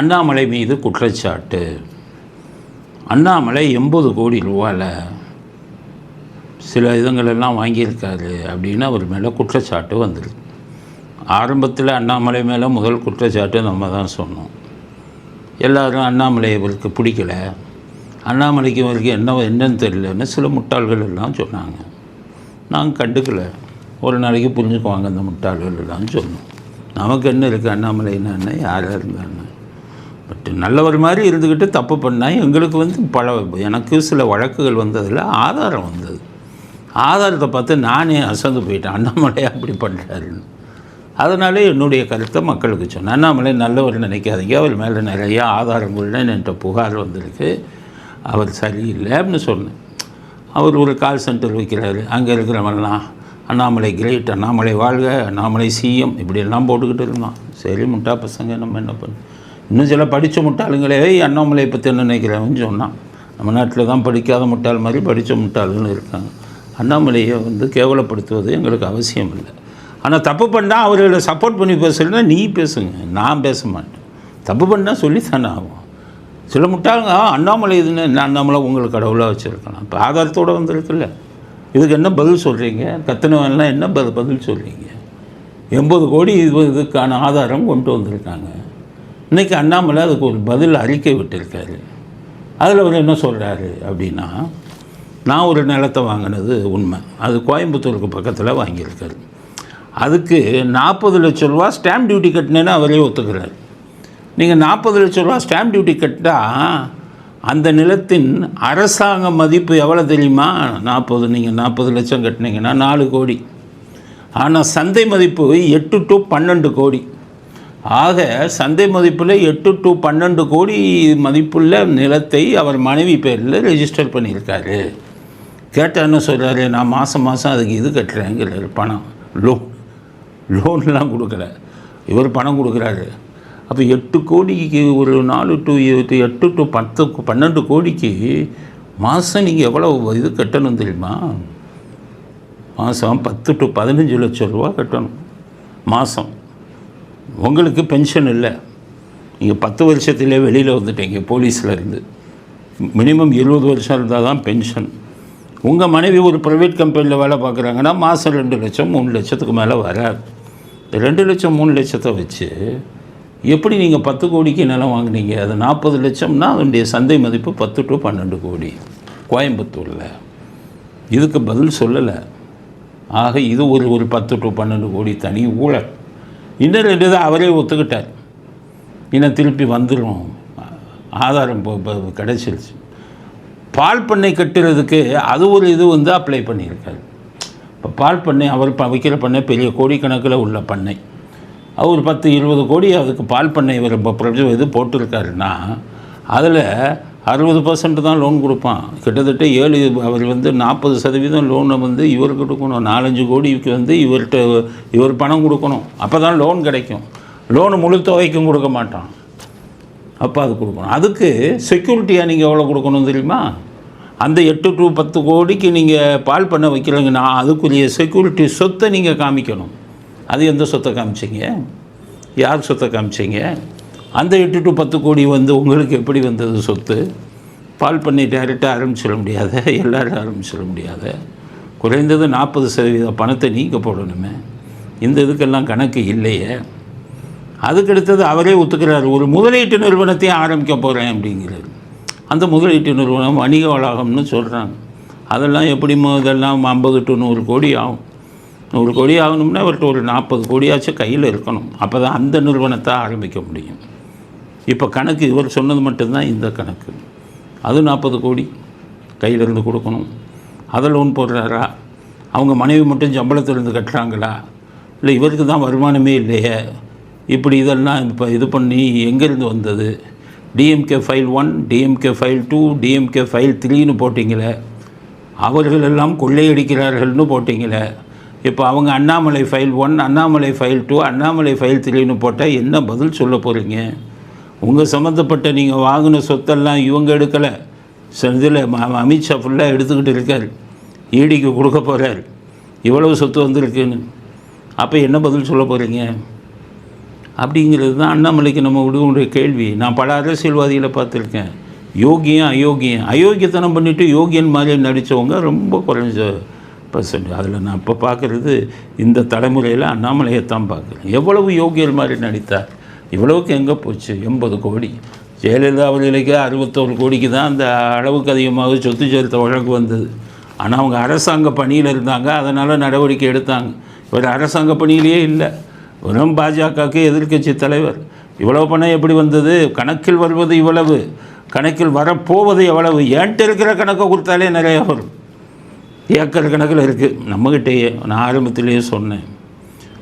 அண்ணாமலை மீது குற்றச்சாட்டு. அண்ணாமலை எண்பது கோடி ரூபாயில் சில இதுங்களெல்லாம் வாங்கியிருக்காரு அப்படின்னு அவர் மேலே குற்றச்சாட்டு வந்திருக்கு ஆரம்பத்தில் அண்ணாமலை மேலே முதல் குற்றச்சாட்டு நம்ம தான் சொன்னோம். எல்லாரும் அண்ணாமலை இவருக்கு பிடிக்கல. அண்ணாமலைக்கு இவருக்கு என்ன என்னன்னு தெரியலன்னு சில முட்டாள்கள் எல்லாம் சொன்னாங்க. நாங்கள் கண்டுக்கல. ஒரு நாளைக்கு புரிஞ்சுக்குவாங்க அந்த முட்டாள்கள் எல்லாம் சொன்னோம். நமக்கு என்ன இருக்குது அண்ணாமலை என்னன்னு யாராக இருந்தாங்க பட் நல்லவர் மாதிரி இருந்துக்கிட்டு தப்பு பண்ணால் எங்களுக்கு வந்து பல எனக்கு சில வழக்குகள் வந்ததில் ஆதாரம் வந்தது. ஆதாரத்தை பார்த்து நானே அசந்து போயிட்டேன். அண்ணாமலை அப்படி பண்ணுறாருன்னு அதனாலே என்னுடைய கருத்தை மக்களுக்கு சொன்னேன். அண்ணாமலை நல்லவர் நினைக்காதீங்க. அவர் மேலே நிறையா ஆதாரங்கள்னு என்கிட்ட புகார் வந்திருக்கு. அவர் சரியில்லை அப்படின்னு சொன்னேன். அவர் ஒரு கால் சென்டர் வைக்கிறாரு. அங்கே இருக்கிறவங்கலாம் அண்ணாமலை கிரேட் அண்ணாமலை வாழ்க அண்ணாமலை சிஎம் இப்படியெல்லாம் போட்டுக்கிட்டு இருந்தான். சரி முட்டா பசங்க நம்ம என்ன பண்ண? இன்னும் சில படித்த முட்டாளுங்களே அண்ணாமலை அண்ணாமலையை பற்றி என்ன நினைக்கிறேன்னு சொன்னான். நம்ம நாட்டில் தான் படிக்காத முட்டாள் மாதிரி படித்த முட்டாளுன்னு இருக்காங்க. அண்ணாமலையை வந்து கேவலப்படுத்துவது எங்களுக்கு அவசியம் இல்லை. ஆனால் தப்பு பண்ணால் அவர்களை சப்போர்ட் பண்ணி பேசலைன்னா நீ பேசுங்க. நான் பேச மாட்டேன். தப்பு பண்ணால் சொல்லித்தானே ஆகும் சில முட்டாளுங்க அண்ணாமலை இதுன்னு என்ன? அண்ணாமலை உங்களுக்கு கடவுளாக வச்சுருக்கலாம்? இப்போ ஆதாரத்தோடு வந்திருக்குல்ல. இதுக்கு என்ன பதில் சொல்கிறீங்க கத்தனவெல்லாம் என்ன பதில் பதில் சொல்கிறீங்க எண்பது கோடி இது இதுக்கான ஆதாரம் கொண்டு வந்திருக்காங்க. இன்றைக்கி அண்ணாமலை அதுக்கு ஒரு பதில் அறிக்கை விட்டிருக்காரு. அதில் அவர் என்ன சொல்கிறாரு அப்படின்னா நான் ஒரு நிலத்தை வாங்கினது உண்மை. அது கோயம்புத்தூருக்கு பக்கத்தில் வாங்கியிருக்காரு. அதுக்கு நாற்பது லட்ச ரூபா ஸ்டாம்ப் டியூட்டி கட்டினேன்னு அவரே ஒத்துக்கிறார். நீங்கள் நாற்பது லட்ச ரூபா ஸ்டாம்ப் டியூட்டி கட்டால் அந்த நிலத்தின் அரசாங்க மதிப்பு எவ்வளோ தெரியுமா? நாற்பது நீங்கள் நாற்பது லட்சம் கட்டினீங்கன்னா நாலு கோடி. ஆனால் சந்தை மதிப்பு எட்டு டு பன்னெண்டு கோடி. ஆக சந்தை மதிப்பில் எட்டு டு பன்னெண்டு கோடி மதிப்புள்ள நிலத்தை அவர் மனைவி பேரில் ரெஜிஸ்டர் பண்ணியிருக்காரு. கேட்டால் சொல்கிறாரு நான் மாதம் மாதம் அதுக்கு இது கட்டுறேங்கிறாரு பணம். லோன். லோன்லாம் கொடுக்கல. இவர் பணம் கொடுக்குறாரு. அப்போ எட்டு கோடிக்கு ஒரு நாலு டு எட்டு டு பத்து பன்னெண்டு கோடிக்கு மாதம் நீங்கள் எவ்வளோ இது கட்டணும் தெரியுமா? மாதம் பத்து டு பதினஞ்சு லட்சம் ரூபா கட்டணும். மாதம் உங்களுக்கு பென்ஷன் இல்லை. நீங்கள் பத்து வருஷத்துலேயே வெளியில் வந்துட்டீங்க போலீஸில் இருந்து. மினிமம் இருபது வருஷம் இருந்தால் தான் பென்ஷன் உங்கள் மனைவி ஒரு ப்ரைவேட் கம்பெனியில் வேலை பார்க்குறாங்கன்னா மாதம் ரெண்டு லட்சம் மூணு லட்சத்துக்கு மேலே வராது. ரெண்டு லட்சம் மூணு லட்சத்தை வச்சு எப்படி நீங்கள் பத்து கோடிக்கு நிலம் வாங்குனீங்க? அது நாற்பது லட்சம்னா அதனுடைய சந்தை மதிப்பு பத்து டு பன்னெண்டு கோடி. கோயம்புத்தூரில். இதுக்கு பதில் சொல்லலை. ஆக இது ஒரு ஒரு பத்து டு பன்னெண்டு கோடி தனி ஊழல். இன்னும் ரெண்டு தான் அவரே ஒத்துக்கிட்டார். இன்னும் திருப்பி வந்துடும் ஆதாரம் இப்போ கிடச்சிருச்சு. பால் பண்ணை கட்டுறதுக்கு அது ஒரு இது வந்து அப்ளை பண்ணியிருக்காரு. இப்போ பால் பண்ணை அவர் ப வைக்கிற பண்ணை பெரிய கோடிக்கணக்கில் உள்ள பண்ணை. அவர் பத்து இருபது கோடி அதுக்கு பால் பண்ணை இவர் இது போட்டிருக்காருன்னா அதில் அறுபது பர்சன்ட் தான் லோன் கொடுப்பான். கிட்டத்தட்ட ஏழு அவர் வந்து நாற்பது சதவீதம் லோனை வந்து இவருக்கு கொடுக்கணும். நாலஞ்சு கோடிக்கு வந்து இவர்கிட்ட இவர் பணம் கொடுக்கணும். அப்போ தான் லோன் கிடைக்கும். லோனு முழு தொகைக்கும் கொடுக்க மாட்டான். அப்போ அது கொடுக்கணும். அதுக்கு செக்யூரிட்டியாக நீங்கள் எவ்வளோ கொடுக்கணும் தெரியுமா? அந்த எட்டு டு பத்து கோடிக்கு நீங்கள் பால் பண்ண வைக்கிறீங்கன்னா அதுக்குரிய செக்யூரிட்டி சொத்தை நீங்கள் காமிக்கணும். அது எந்த சொத்தை காமிச்சீங்க? யார் சொத்தை காமிச்சீங்க? அந்த எட்டு டு பத்து கோடி வந்து உங்களுக்கு எப்படி வந்தது சொத்து? பால் பண்ணி டைரெக்டாக ஆரம்பிச்சிட முடியாத. எல்லோரும் ஆரம்பிச்சிட முடியாத. குறைந்தது நாற்பது சதவீத பணத்தை நீங்கள் போடணுமே. இந்த இதுக்கெல்லாம் கணக்கு இல்லையே. அதுக்கடுத்தது அவரே ஒத்துக்கிறார். ஒரு முதலீட்டு நிறுவனத்தையும் ஆரம்பிக்க போகிறேன் அப்படிங்கிறார். அந்த முதலீட்டு நிறுவனம் வணிக வளாகம்னு சொல்கிறாங்க அதெல்லாம் எப்படி இதெல்லாம் ஐம்பது டு நூறு கோடி ஆகும். நூறு கோடி ஆகணும்னா அவர்கிட்ட ஒரு நாற்பது கோடியாச்சும் கையில் இருக்கணும். அப்போ தான் அந்த நிறுவனத்தை ஆரம்பிக்க முடியும். இப்போ கணக்கு இவர் சொன்னது மட்டும்தான் இந்த கணக்கு. அது நாற்பது கோடி கையிலிருந்து கொடுக்கணும். அதை லோன் போடுறாரா? அவங்க மனைவி மட்டும் சம்பளத்திலிருந்து கட்டுறாங்களா? இல்லை இவருக்கு தான் வருமானமே இல்லையே. இப்படி இதெல்லாம் இப்போ இது பண்ணி எங்கேருந்து வந்தது? DMK file one DMK file two DMK file த்ரீன்னு போட்டிங்களே. அவர்கள் எல்லாம் கொள்ளையடிக்கிறார்கள்னு போட்டிங்களே. இப்போ அவங்க Annamalai file one Annamalai file two Annamalai file த்ரீன்னு போட்டால் என்ன பதில் சொல்ல போகிறீங்க உங்கள் சம்மந்தப்பட்ட நீங்கள் வாங்கின சொத்தெல்லாம் இவங்க எடுக்கலை. இதில் அமித்ஷா ஃபுல்லாக எடுத்துக்கிட்டு இருக்கார். ஈடிக்கு கொடுக்க போகிறார் இவ்வளவு சொத்து வந்திருக்குன்னு. அப்போ என்ன பதில் சொல்ல போகிறீங்க அப்படிங்கிறது தான் அண்ணாமலைக்கு நம்ம விடுவோடைய கேள்வி. நான் பல அரசியல்வாதிகளை பார்த்துருக்கேன். யோகியம் அயோக்கியம் அயோக்கியத்தனம் பண்ணிவிட்டு யோகியன் மாதிரி நடித்தவங்க ரொம்ப குறைஞ்ச பர்சன்ட் அதில் நான் இப்போ பார்க்குறது இந்த தலைமுறையில் அண்ணாமலையை தான் பார்க்குறேன். எவ்வளவு யோகியர் மாதிரி நடித்தார்? இவ்வளவுக்கு எங்கே போச்சு? எண்பது கோடி. ஜெயலலிதா அவர்களுக்கு அறுபத்தோரு கோடிக்கு தான் அந்த அளவுக்கு அதிகமாக சொத்து சேர்த்த வழக்கு வந்தது. ஆனால் அவங்க அரசாங்க பணியில் இருந்தாங்க. அதனால் நடவடிக்கை எடுத்தாங்க. இவர் அரசாங்க பணியிலேயே இல்லை. வெறும் பாஜகவுக்கு எதிர்க்கட்சி தலைவர். இவ்வளவு பணம் எப்படி வந்தது? கணக்கில் வருவது இவ்வளவு. கணக்கில் வரப்போவது எவ்வளவு? ஏன்ட்டு இருக்கிற கணக்கை கொடுத்தாலே நிறையா வரும். ஏக்கர் கணக்கில் இருக்குது நம்மக்கிட்டேயே நான் ஆரம்பத்திலேயே சொன்னேன்.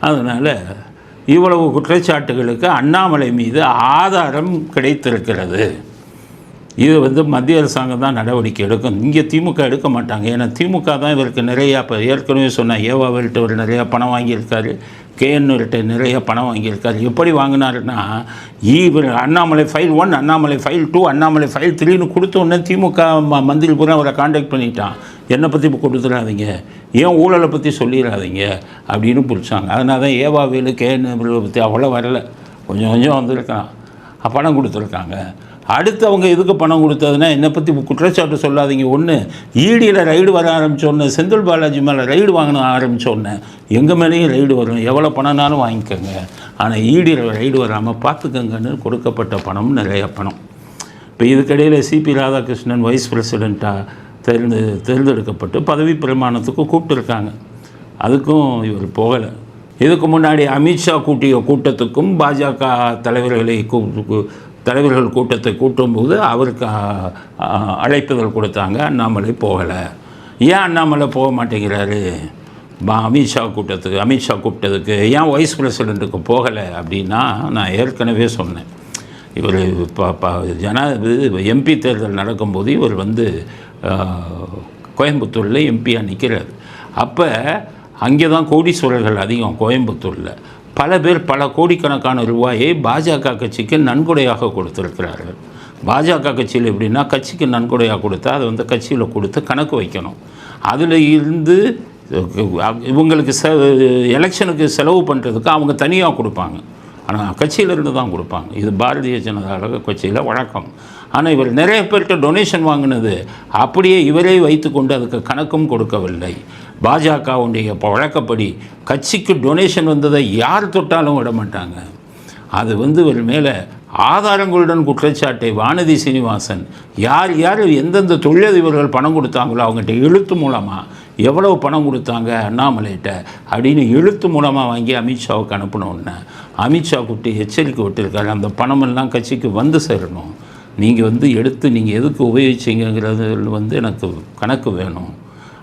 அதனால் இவ்வளவு குற்றச்சாட்டுகளுக்கு அண்ணாமலை மீது ஆதாரம் கிடைத்திருக்கிறது. இது வந்து மத்திய அரசாங்கம் தான் நடவடிக்கை எடுக்கும். இங்கே திமுக எடுக்க மாட்டாங்க. ஏன்னா திமுக தான் இவருக்கு நிறையா இப்போ ஏற்கனவே சொன்னேன் ஏவாவில்ட்ட ஒரு நிறையா பணம் வாங்கியிருக்காரு. கேஎன்கிட்ட நிறைய பணம் வாங்கியிருக்காரு. எப்படி வாங்கினாருன்னா இவர் Annamalai file one Annamalai file two Annamalai file த்ரீன்னு கொடுத்த உடனே திமுக ம- மந்திரி பூரா அவரை காண்டாக்ட் பண்ணிட்டான். என்னை பற்றி இப்போ கொடுத்துடாதீங்க. ஏன் ஊழலை பற்றி சொல்லிடாதீங்க அப்படின்னு பிடிச்சாங்க. அதனால தான் ஏவா வேலு கேஎன் பற்றி அவ்வளோ வரல. கொஞ்சம் கொஞ்சம் வந்திருக்கான். பணம் கொடுத்துருக்காங்க. அடுத்து அவங்க எதுக்கு பணம் கொடுத்ததுன்னா என்னை பற்றி குற்றச்சாட்டு சொல்லாதீங்க. ஒன்று ஈடியில் ரைடு வர ஆரம்பித்தோன்னே செந்தில் பாலாஜி மேலே ரைடு வாங்கின ஆரம்பித்தோன்னே எங்கள் மேலேயும் ரைடு வரும். எவ்வளோ பணம்னாலும் வாங்கிக்கோங்க. ஆனால் ஈடியில் ரைடு வராமல் பார்த்துக்கங்கன்னு கொடுக்கப்பட்ட பணம் நிறைய பணம். இப்போ இதுக்கிடையில் சிபி ராதாகிருஷ்ணன் வைஸ் பிரசிடெண்ட்டாக தேர்ந்து தேர்ந்தெடுக்கப்பட்டு பதவி பிரமாணத்துக்கும் கூப்பிட்டுருக்காங்க. அதுக்கும் இவர் போகலை. இதுக்கு முன்னாடி அமித்ஷா கூட்டிய கூட்டத்துக்கும் பாஜக தலைவர்களை கூ- தலைவர்கள் கூட்டத்தை கூட்டும்போது அவருக்கு அழைப்புகள் கொடுத்தாங்க அண்ணாமலை போகலை. ஏன் அண்ணாமலை போக மாட்டேங்கிறாரு? அமித்ஷா கூட்டத்துக்கு அமித்ஷா கூப்பிட்டதுக்கு ஏன் வைஸ் பிரசிடெண்ட்டுக்கு போகலை அப்படின்னா நான் ஏற்கனவே சொன்னேன். இவர் இப்போ ஜனா எம்பி தேர்தல் நடக்கும்போது இவர் வந்து கோயம்புத்தூரில் எம்பியாக நிற்கிறார் அப்போ அங்கே தான் கோடீஸ்வரர்கள் அதிகம் கோயம்புத்தூரில். பல பேர் பல கோடிக்கணக்கான ரூபாயை பாஜக கட்சிக்கு நன்கொடையாக கொடுத்துருக்கிறார்கள். பாஜக கட்சியில் எப்படின்னா கட்சிக்கு நன்கொடையாக கொடுத்தா அதை வந்து கட்சியில் கொடுத்து கணக்கு வைக்கணும். அதில் இருந்து இவங்களுக்கு செ எலெக்ஷனுக்கு செலவு பண்ணுறதுக்கு அவங்க தனியாக கொடுப்பாங்க. ஆனால் கட்சியிலிருந்து தான் கொடுப்பாங்க. இது பாரதிய ஜனதா கட்சியில் வழக்கம். ஆனால் இவர் நிறைய பேர்கிட்ட டொனேஷன் வாங்கினது அப்படியே இவரே வைத்துக்கொண்டு அதுக்கு கணக்கும் கொடுக்கவில்லை. பாஜகவுடைய வழக்கப்படி கட்சிக்கு டொனேஷன் வந்ததை யார் தொட்டாலும் விட மாட்டாங்க. அது வந்து இவர் மேலே ஆதாரங்களுடன் குற்றச்சாட்டை வானதி சீனிவாசன் யார் யார் எந்தெந்த தொழிலதிபர்கள் பணம் கொடுத்தாங்களோ அவங்ககிட்ட எழுத்து மூலமாக எவ்வளவு பணம் கொடுத்தாங்க அண்ணாமலைகிட்ட? அப்படின்னு எழுத்து மூலமாக வாங்கி அமித்ஷாவுக்கு அனுப்பினோன்னே அமித்ஷா கூட்டி எச்சரிக்கை விட்டுருக்காரு அந்த பணமெல்லாம் கட்சிக்கு வந்து சேரணும். நீங்கள் வந்து எடுத்து நீங்கள் எதுக்கு உபயோகிச்சீங்கிறது வந்து எனக்கு கணக்கு வேணும்.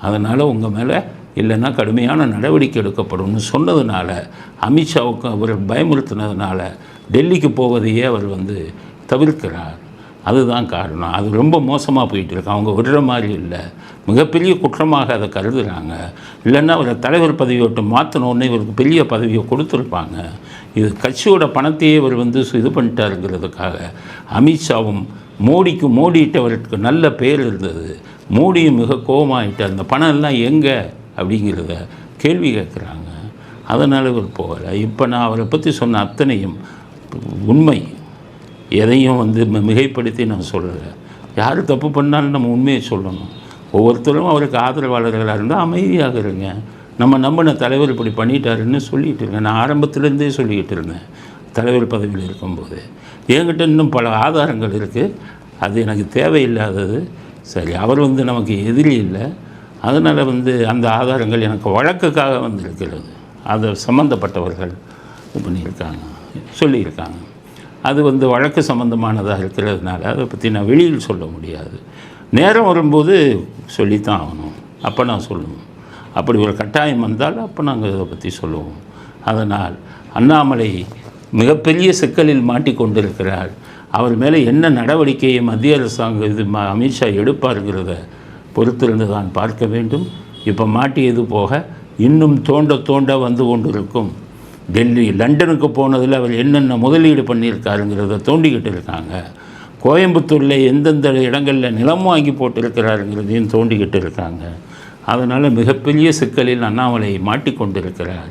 அதனால் உங்கள் மேலே இல்லைன்னா கடுமையான நடவடிக்கை எடுக்கப்படும்னு சொன்னதுனால அமித்ஷாவுக்கு அவர் பயமுறுத்தினதுனால டெல்லிக்கு போவதையே அவர் வந்து தவிர்க்கிறார். அதுதான் காரணம். அது ரொம்ப மோசமாக போயிட்டுருக்கு அவங்க விடுற மாதிரி இல்லை. மிகப்பெரிய குற்றமாக அதை கருதுகிறாங்க இல்லைன்னா அவரை தலைவர் பதவி விட்டு மாற்றின இவருக்கு பெரிய பதவியை கொடுத்துருப்பாங்க. இது கட்சியோட பணத்தையே இவர் வந்து இது பண்ணிட்டாருங்கிறதுக்காக அமித்ஷாவும் மோடிக்கு மோடிட்டவருக்கு நல்ல பேர் இருந்தது. மோடியும் மிக கோபமாகிட்டார் அந்த பணம் எல்லாம் எங்கே அப்படிங்கிறத கேள்வி கேட்குறாங்க. அதனால் இவர் போகலை. இப்போ நான் அவரை பற்றி சொன்ன அத்தனையும் உண்மை. எதையும் வந்து மிகைப்படுத்தி நான் சொல்லலை யார் தப்பு பண்ணாலும் நம்ம உண்மையை சொல்லணும். ஒவ்வொருத்தரும் அவருக்கு ஆதரவாளர்களாக இருந்தால் அமைதியாக இருங்க. நம்ம நம்பின தலைவர் இப்படி பண்ணிட்டாருன்னு சொல்லிகிட்டு இருக்கேன் நான் ஆரம்பத்துலேருந்தே சொல்லிக்கிட்டு இருந்தேன் தலைவர் பதவியில் இருக்கும்போது. என்கிட்ட இன்னும் பல ஆதாரங்கள் இருக்குது அது எனக்கு தேவையில்லாதது. சரி அவர் வந்து நமக்கு எதிரி இல்லை. அதனால் வந்து அந்த ஆதாரங்கள் எனக்கு வழக்குக்காக வந்திருக்கிறது. அது சம்மந்தப்பட்டவர்கள் இது பண்ணியிருக்காங்க சொல்லியிருக்காங்க. அது வந்து வழக்கு சம்மந்தமானதாக இருக்கிறதுனால அதை பற்றி நான் வெளியில் சொல்ல முடியாது. நேரம் வரும்போது சொல்லித்தான் ஆகணும். அப்போ நான் சொல்லுவோம் அப்படி ஒரு கட்டாயம் வந்தால் அப்போ நாங்கள் இதை பற்றி சொல்லுவோம். அதனால் அண்ணாமலை மிகப்பெரிய சிக்கலில் மாட்டிக்கொண்டிருக்கிறார் அவர் மேலே என்ன நடவடிக்கையை மத்திய அரசாங்கம் இது அமித்ஷா எடுப்பாருங்கிறத பொறுத்திருந்து தான் பார்க்க வேண்டும். இப்போ மாட்டியது போக இன்னும் தோண்ட தோண்ட வந்து கொண்டிருக்கும். டெல்லி லண்டனுக்கு போனதில் அவர் என்னென்ன முதலீடு பண்ணியிருக்காருங்கிறத தோண்டிக்கிட்டு இருக்காங்க. கோயம்புத்தூரில் எந்தெந்த இடங்களில் நிலம் வாங்கி போட்டிருக்கிறாருங்கிறதையும் தோண்டிக்கிட்டு இருக்காங்க. அதனால் மிகப்பெரிய சிக்கலில் அண்ணாமலை மாட்டிக்கொண்டிருக்கிறார்.